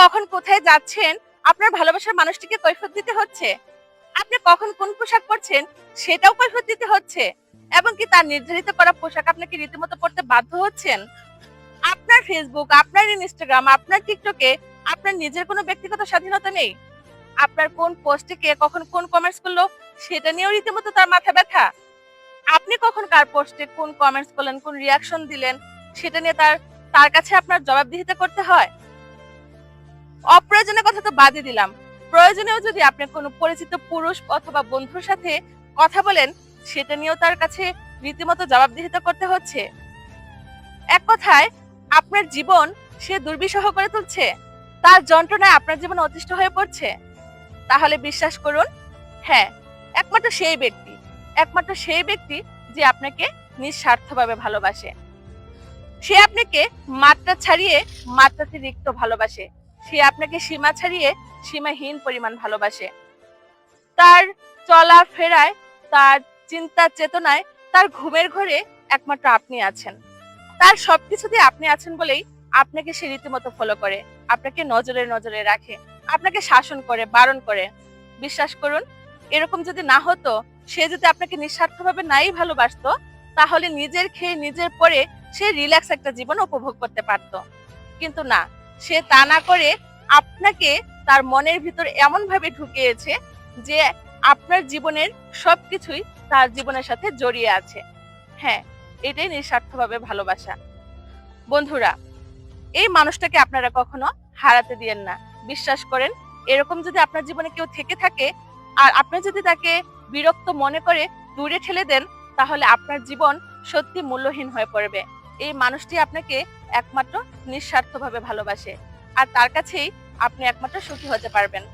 কখন কোথায় যাচ্ছেন? আপনার ভালোবাসার মানুষটিকে কৈফত দিতে হচ্ছে। আপনি কখন কোন পোশাক পরছেন সেটাও কৈফত দিতে হচ্ছে। এবং কি তার নির্ধারিত করা পোশাক আপনাকে রীতিমতো পড়তে বাধ্য হচ্ছেন? আপনার ফেসবুক আপনার ইনস্টাগ্রাম আপনার টিকটকে আপনার নিজের কোনো ব্যক্তিগত স্বাধীনতা নেই। আপনার কোন পোস্টে কে কখন কোন কমেন্টস করল সেটা নিয়েও রীতিমতো তার মাথা ব্যথা। আপনি কখন কার পোস্টে কোন কমেন্টস করলেন, কোন রিয়াকশন দিলেন সেটা নিয়ে তার তার কাছে আপনার জবাবদিহিতা করতে হয়। অপ্রয়োজনীয় কথা তো বাদই দিলাম। প্রয়োজনেও যদি আপনি কোনো পরিচিত পুরুষ অথবা বন্ধুর সাথে কথা বলেন, সেটা নিয়েও তার কাছে রীতিমতো জবাবদিহিতা করতে হচ্ছে। এক কথায়, আপনার জীবন সে দুর্বিষহ করে তুলছে। তার যন্ত্রণায় আপনার জীবন অতিষ্ঠ হয়ে পড়ছে। তাহলে বিশ্বাস করুন হ্যাঁ একমাত্র সেই ব্যক্তি, একমাত্র সেই ব্যক্তি যে আপনাকে নিঃস্বার্থভাবে ভালোবাসে। সে আপনাকে মাত্রা ছাড়িয়ে মাত্রাতিরিক্ত ভালোবাসে। সে আপনাকে সীমা ছাড়িয়ে সীমাহীন পরিমাণ ভালোবাসে। তার চলা ফেরায় তার চিন্তা চেতনায়, তার ঘুমের ঘরে একমাত্র আপনি আছেন। তার সবকিছুতে আপনি আছেন বলেই আপনাকে সে রীতিমতো ফলো করে, আপনাকে নজরে নজরে রাখে, আপনাকে শাসন করে, বারণ করে। বিশ্বাস করুন, এরকম যদি না হতো, সে যদি আপনাকে নিঃস্বার্থভাবে নাই ভালোবাসতো, তাহলে নিজের খেয়ে নিজের পরে সে রিল্যাক্স একটা জীবন উপভোগ করতে পারতো। কিন্তু না সে তা না করে আপনাকে তার মনের ভিতর এমন ভাবে ঢুকিয়েছে যে আপনার জীবনের সবকিছুই তার জীবনের সাথে জড়িয়ে আছে। হ্যাঁ এটাই নিঃস্বার্থভাবে ভালোবাসা। বন্ধুরা, এই মানুষটাকে আপনারা কখনো হারাতে দিয়েন না। বিশ্বাস করেন, এরকম যদি আপনার জীবনে কেউ থেকে থাকে আর আপনি যদি তাকে বিরক্ত মনে করে দূরে ঠেলে দেন, তাহলে আপনার জীবন সত্যি মূল্যহীন হয়ে পড়বে। এই মানুষটি আপনাকে একমাত্র নিঃস্বার্থভাবে ভালোবাসে। আর তার কাছেই আপনি একমাত্র সুখী হতে পারবেন।